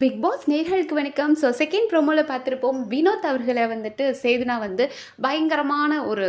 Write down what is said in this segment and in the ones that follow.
Big pass நேர்களுக்கு வணக்கம். So second ப்ரோமோவில் பார்த்துருப்போம். வினோத் அவர்களை வந்துட்டு சேதுனா வந்து பயங்கரமான ஒரு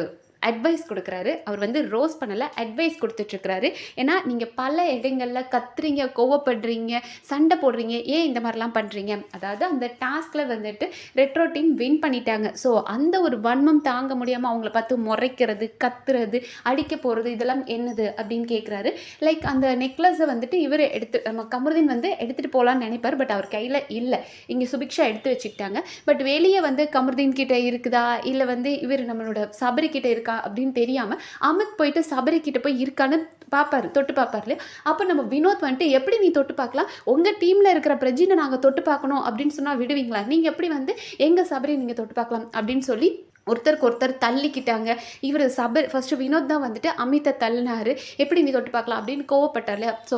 அட்வைஸ் கொடுக்குறாரு. அவர் வந்து ரோஸ் பண்ணலை அட்வைஸ் கொடுத்துட்ருக்கிறாரு. ஏன்னா நீங்கள் பல இடங்களில் கத்துறீங்க கோவப்படுறீங்க சண்டை போடுறீங்க ஏன் இந்த மாதிரிலாம் பண்ணுறீங்க அதாவது அந்த டாஸ்கில் வந்துட்டு ரெட்ரோ டீம் வின் பண்ணிட்டாங்க. ஸோ அந்த ஒரு வன்மம் தாங்க முடியாமல் அவங்கள பார்த்து முறைக்கிறது கத்துறது அடிக்க போகிறது இதெல்லாம் என்னது அப்படின்னு கேட்குறாரு லைக் அந்த நெக்லஸை வந்துட்டு இவர் எடுத்து நம்ம கமருதீன் வந்து எடுத்துகிட்டு போகலான்னு நினைப்பார் பட் அவர் கையில் இல்லை. இங்கே சுபிக்ஷா எடுத்து வச்சுக்கிட்டாங்க. பட் வெளியே வந்து கமருதீன் கிட்டே இருக்குதா? இல்லை வந்து இவர் நம்மளோட சபரி கிட்டே இருக்கா அப்படின்னு தெரியாமல் அமித் போயிட்டு சபரி போய் இருக்கான்னு பார்ப்பார் தொட்டு பார்ப்பார் இல்லையா? அப்போ நம்ம வினோத் வந்துட்டு எப்படி நீ தொட்டு பார்க்கலாம்? உங்கள் டீமில் இருக்கிற பிரஜினை நாங்கள் தொட்டு பார்க்கணும் அப்படின்னு சொன்னால் விடுவீங்களா? நீங்கள் எப்படி வந்து எங்கள் சபரி நீங்கள் தொட்டு பார்க்கலாம்? அப்படின்னு சொல்லி ஒருத்தருக்கு ஒருத்தர் தள்ளிக்கிட்டாங்க. இவர் சபர் ஃபஸ்ட்டு வினோத் தான் வந்துட்டு அமித்தை தள்ளினாரு. எப்படி நீ தொட்டு பார்க்கலாம் அப்படின்னு கோவப்பட்டார் இல்லையா? ஸோ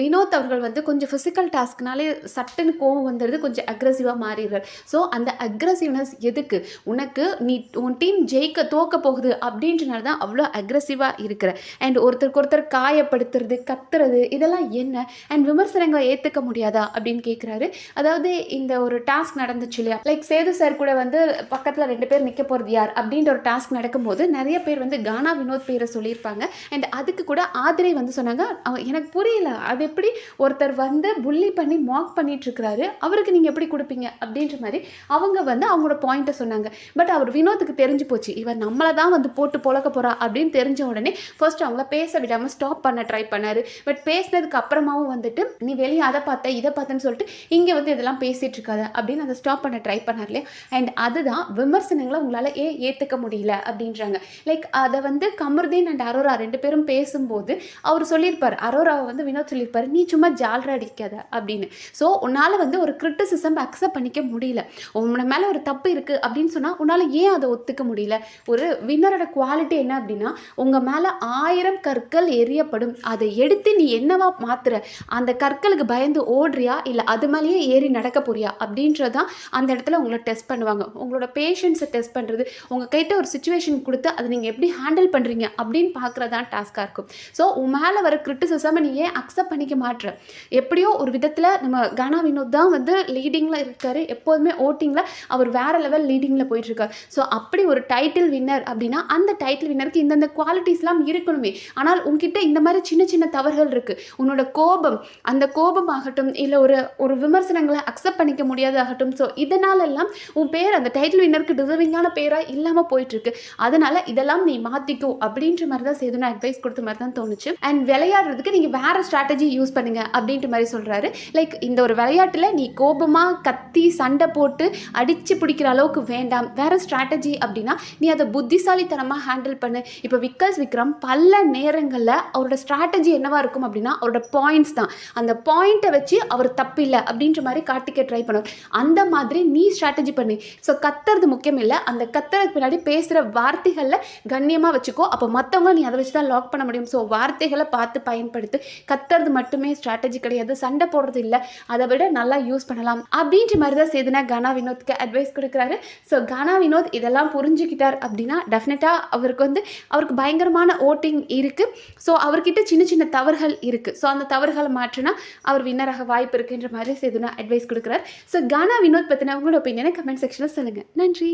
வினோத் அவர்கள் வந்து கொஞ்சம் ஃபிசிக்கல் டாஸ்க்னாலே சட்டுன்னு கோவம் வந்துடுது கொஞ்சம் அக்ரஸிவாக மாறிடுறார். ஸோ அந்த அக்ரஸிவ்னஸ் எதுக்கு? உனக்கு நீ உன் டீம் ஜெயிக்க தோக்க போகுது அப்படின்றனால தான் அவ்வளோ அக்ரஸிவாக இருக்கிற. அண்ட் ஒருத்தருக்கு ஒருத்தர் காயப்படுத்துறது கத்துறது இதெல்லாம் என்ன? அண்ட் விமர்சனங்களை ஏற்றுக்க முடியாதா? அப்படின்னு கேட்குறாரு அதாவது இந்த ஒரு டாஸ்க் நடந்துச்சு இல்லையா? லைக் சேது சார் கூட வந்து பக்கத்தில் ரெண்டு பேர் நிற்க போகிறது யார் அப்படின்ற ஒரு டாஸ்க் நடக்கும்போது நிறைய பேர் வந்து கானா வினோத் பேரை சொல்லியிருப்பாங்க. அண்ட் அதுக்கு கூட ஆதிரை வந்து சொன்னாங்க. அவங்க எனக்கு புரியல. அது எப்படி ஒருத்தர் வந்து புள்ளி பண்ணி மாக் பண்ணிட்டு இருக்கிறாரு அவருக்கு நீங்கள் எப்படி கொடுப்பீங்க அப்படின்ற மாதிரி அவங்க வந்து அவங்களோட பாயிண்ட்டை சொன்னாங்க. பட் அவர் வினோத்துக்கு தெரிஞ்சு போச்சு. இவர் நம்மளை தான் வந்து போட்டு பொழக்க போறா அப்படின்னு தெரிஞ்ச உடனே ஃபர்ஸ்ட் அவங்கள பேச விடாமல் ஸ்டாப் பண்ண ட்ரை பண்ணார். பட் பேசினதுக்கு அப்புறமாவும் வந்துட்டு நீ வெளியே அதை பார்த்த இதை பார்த்தேன்னு சொல்லிட்டு இங்கே வந்து இதெல்லாம் பேசிகிட்டு இருக்காத அப்படின்னு அதை ஸ்டாப் பண்ண ட்ரை பண்ணார் இல்லையா? அண்ட் அதுதான் விமர்சனங்களை உங்களால் ஏன் ஏற்றுக்க முடியல அப்படின்றாங்க. லைக் அதை வந்து கமருதீன் அண்ட் அரோரா ரெண்டு பேரும் பேசும்போது அவர் சொல்லியிருப்பார். அரோராவை வந்து வினோத் சொல்லியிருப்பார் நீ சும்மா ஜால்ரா அடிக்காத அப்படின்னு. ஸோ உன்னால் வந்து ஒரு கிரிட்டிசிசம் அக்செப்ட் பண்ணிக்க முடியல. உன்னை மேலே ஒரு தப்பு இருக்குது அப்படின்னு சொன்னால் உன்னால் ஏன் அதை ஒத்துக்க முடியல? ஒரு வின்னரோட குவாலிட்டி என்ன அப்படின்னா உங்கள் மேலே ஆயிரம் கற்கள் எரியப்படும் அதை எடுத்து நீ என்னவா மாத்துற? அந்த கற்களுக்கு பயந்து ஓடுறியா? இல்லை அது மேலேயே ஏறி நடக்க போறியா? அப்படின்றதான் அந்த இடத்துல உங்களை டெஸ்ட் பண்ணுவாங்க. உங்களோட பேஷன்ஸை டெஸ்ட் பண்ணுறது உங்கள் கிட்ட ஒரு சுச்சுவேஷன் கொடுத்து அதை நீங்கள் எப்படி ஹேண்டில் பண்ணுறீங்க அப்படின்னு பார்க்குறதான் டாஸ்க்காக இருக்கும். ஸோ உன் மேலே வர கிரிட்டிசிசமை நீ ஏன் அக்செப்ட் பண்ணிக்க மாட்டுற எப்படியோ ஒரு விதத்தில் நம்ம கனா வினோத் தான் வந்து லீடிங்கில் இருக்கார். எப்போதுமே ஓட்டிங்கில் அவர் வேற லெவல் லீடிங்கில் போயிட்டுருக்கார் ஸோ அப்படி ஒரு டைட்டில் வின்னர் அப்படின்னா அந்த டைட்டில் வின்னருக்கு இந்தந்த குவாலிட்டிஸ்லாம் இருக்கணுமே. ஆனால் உங்ககிட்ட இந்த மாதிரி சின்ன சின்ன தவறுகள் இருக்குது உன்னோட கோபம் அந்த கோபம் ஆகட்டும் இல்லை ஒரு ஒரு விமர்சனங்களை அக்செப்ட் பண்ணிக்க முடியாதாகட்டும். ஸோ இதனாலெல்லாம் உன் பேர் அந்த டைட்டில் வின்னருக்கு டிசர்விங்கான பேராக இல்லாமல் போயிட்டுருக்கு. அதனால் இதெல்லாம் நீ மாற்றிக்கோ அப்படின்ற மாதிரி தான் சேதுனா அட்வைஸ் கொடுத்த மாதிரி தான் தோணுச்சு. அண்ட் விளையாடுறதுக்கு நீங்கள் வேறு ஸ்ட்ராட்டஜி யூஸ் பண்ணுங்க அப்படின்ற மாதிரி சொல்கிறாரு லைக் இந்த ஒரு விளையாட்டில் நீ கோபமாக கத்தி சண்டை போட்டு அடித்து பிடிக்கிற அளவுக்கு வேண்டாம். வேறு ஸ்ட்ராட்டஜி அப்படின்னா நீ அதை புத்திசாலித்தனமாக ஹேண்டில் பண்ணு. இப்போ விக்கல்ஸ் விக்ரம் பல நேரங்களில் அவரோட ஸ்ட்ராட்டஜி என்னவாக இருக்கும் அப்படின்னா அவரோட பாயிண்ட்ஸ் தான். அந்த பாயிண்ட்டை வச்சு அவர் தப்பில்லை அப்படின்ற மாதிரி காட்டிக்க ட்ரை பண்ணுவார் அந்த மாதிரி நீ ஸ்ட்ராட்டஜி பண்ணு. ஸோ கத்துறது முக்கியம் இல்லை. அந்த கத்துறதுக்கு பின்னாடி பேசுகிற வார்த்தைகளில் கண்ணியமாக வச்சுக்கோ. அப்போ மற்றவங்க நீ அதை வச்சு தான் லாக் பண்ண முடியும். ஸோ வார்த்தைகளை பார்த்து பயன்படுத்து. கத்துறது மட்டுமே ஸ்ட்ராட்டஜி கிடையாது. சண்டை போடுறது இல்லை. அதை விட நல்லா யூஸ் பண்ணலாம். அப்படின்ற மாதிரி தான் சேதுனா கானா வினோத்க்கு அட்வைஸ் கொடுக்குறாரு. ஸோ கானா வினோத் இதெல்லாம் புரிஞ்சுக்கிட்டார் அப்படின்னா டெஃபினட்டாக அவருக்கு வந்து அவருக்கு பயங்கரமான ஓட்டிங் இருக்குது ஸோ அவர்கிட்ட சின்ன சின்ன தவறுகள் இருக்குது ஸோ அந்த தவறுகளை மாற்றினா அவர் வின்னராக வாய்ப்பு இருக்குன்ற மாதிரி சேதுனா அட்வைஸ் கொடுக்குறாரு. ஸோ கானா வினோத் பற்றின உங்களோட ஒப்பீனியனை கமெண்ட் செக்ஷனில் சொல்லுங்கள் நன்றி.